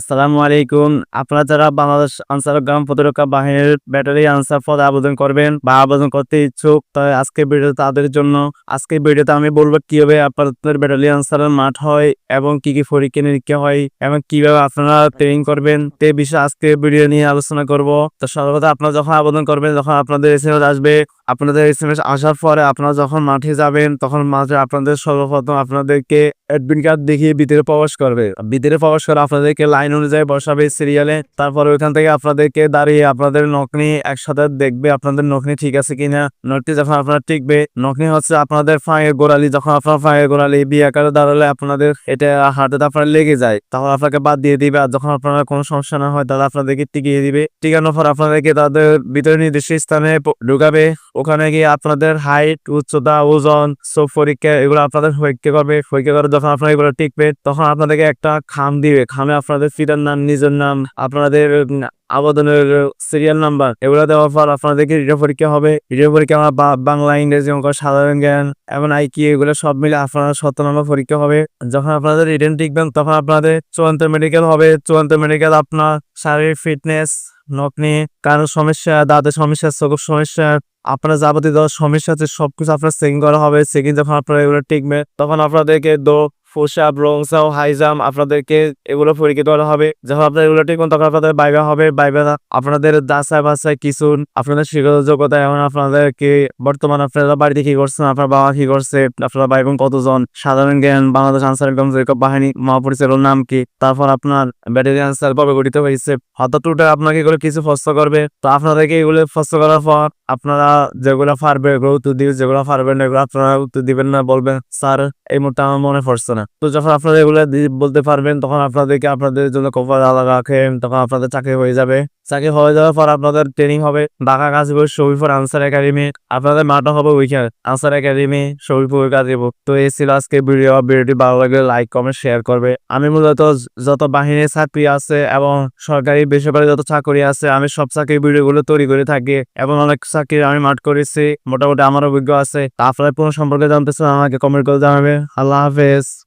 আসসালামু আলাইকুম। আপনারা যারা বাংলাদেশ আনসার গ্রাম প্রতিরক্ষা বাহিনীর ব্যাটারি আনসার পদে আবেদন করবেন বা আবেদন করতে ইচ্ছুক, তাই আজকে ভিডিও তাদের জন্য আজকে ভিডিওতে আমি বলব কীভাবে আপনাদের ব্যাটারি আনসারের মাঠ হয় এবং কি কি পরীক্ষা নিরীক্ষা হয় এবং কীভাবে আপনারা ট্রেনিং করবেন, তে বিষয়ে আজকে ভিডিও নিয়ে আলোচনা করব। তো সর্বদা আপনারা যখন আবেদন করবেন যখন আপনাদের এসএমএস আসবে। আপনাদের এসএমএস আসার পরে আপনারা যখন মাঠে যাবেন, তখন মাঠে আপনাদের সর্বপ্রথম আপনাদেরকে অ্যাডমিট কার্ড দেখিয়ে ভিতরে প্রবেশ করবে। ভিতরে প্রবেশ করে আপনাদেরকে লাইন অনুযায়ী বসাবে সিরিয়ালে তারপরে ওইখান থেকে আপনাদেরকে দাঁড়িয়ে আপনাদের নকনি একসাথে দেখবে আপনাদের নকনি ঠিক আছে কিনা। নকনি যখন আপনার টিকবে নকনি হচ্ছে আপনাদের ফাঁয়ের গোড়ালি। যখন আপনার ফাঁয়ের গোড়ালি বি আকারে দাঁড়ালে আপনাদের এটা হাতে আপনার লেগে যায়। তখন আপনাকে বাদ দিয়ে দিবে আর যখন আপনার কোনো সমস্যা না হয় তাহলে আপনাদেরকে টিকিয়ে দিবে। টিকানোর পর আপনাদেরকে তাদের ভিতরে নির্দিষ্ট স্থানে ঢুকাবে। ওখানে গিয়ে আপনাদের হাইট উচ্চতা, ওজন, সব পরীক্ষা এগুলো আপনাদের পরীক্ষা করবে। পরীক্ষা করে যখন আপনারা এগুলো টিকবে, তখন আপনাদেরকে একটা খাম দিবে। খামে আপনাদের ফিটার নাম, নিজের নাম, আপনাদের আবেদনের সিরিয়াল নাম্বার এগুলো দেওয়ার পর আপনাদেরকে রিটার্ন পরীক্ষা হবে। রিটার্ন পরীক্ষা আমার বাংলা, ইংরেজি, অঙ্ক, সাধারণ জ্ঞান, এবং আইকি এগুলো সব মিলে আপনারা সত্য নম্বর পরীক্ষা হবে। যখন আপনাদের রিটার্ন টিকবেন, তখন আপনাদের চূড়ান্ত মেডিকেল হবে। চূড়ান্ত মেডিকেল আপনার শারীরিক ফিটনেস নকনি কারও সমস্যা, দাঁতের সমস্যা, চোখের সমস্যা আপনার যাবতীয় যত সমস্যা আছে, সবকিছু আপনার চেকিং করা হবে। চেকিং যখন আপনারা এগুলো টিকবে, তখন আপনাদেরকে দো ফোসাপ রংসাও হাই জাম্প আপনাদেরকে এগুলো পরীক্ষা করা হবে। যখন আপনার এগুলো টিকবেন, তখন আপনাদের বাইবা হবে। বাইবা আপনাদের যাচাই বাছাই কিছু, আপনাদের শিক্ষাগত যোগ্যতা এবং আপনাদেরকে বর্তমান আপনারা বাড়িতে কি করছেন, আপনার বাবা কি করছে, আপনার ভাই বোন কতজন, সাধারণ জ্ঞান, বাংলাদেশ আনসার গমজের বাহিনী মহাপরিচালকের নাম কি, তারপর আপনার ব্যাটারি আনসার কবে গঠিত হয়েছে হঠাৎ উঠে আপনাকে এগুলো কিছু প্রশ্ন করবে। তো আপনাদেরকে এগুলো প্রশ্ন করার পর আপনারা যেগুলো পারবে এগুলো উত্তর দিবেন, যেগুলো পারবেন এগুলো আপনারা উত্তর দিবেন না, বলবেন, স্যার, এই মুহূর্তে আমার মনে পড়ছে না। তো যখন আপনারা এগুলো বলতে পারবেন, তখন আপনাদেরকে আপনাদের জন্য কপাল আলাদা রাখেন তখন আপনাদের চাকরি হয়ে যাবে। চাকরি হয়ে যাওয়ার পর আপনাদের ট্রেনিং হবে। ঢাকা গাজীপুর শরীফুর আনসার একাডেমি। আপনাদের মাঠও হবে ওইখানে। আনসার একাডেমি শরীফুর গাজীপুর। তো এই ছিল আজকে ভিডিও ভিডিওটি ভালো লাগলে লাইক কমেন্ট শেয়ার করবে। আমি মূলত যত বাহিনীর চাকরি আছে এবং সরকারি বেসরকারি যত চাকরি আছে, আমি সব চাকরি ভিডিওগুলো তৈরি করে থাকি এবং অনেক চাকরি আমি মাঠ করেছি। মোটামুটি আমার অভিজ্ঞ আছে। তা আপনার কোনো সম্পর্কে জানতে চান, আমাকে কমেন্ট করে জানাবে আল্লাহ হাফেজ।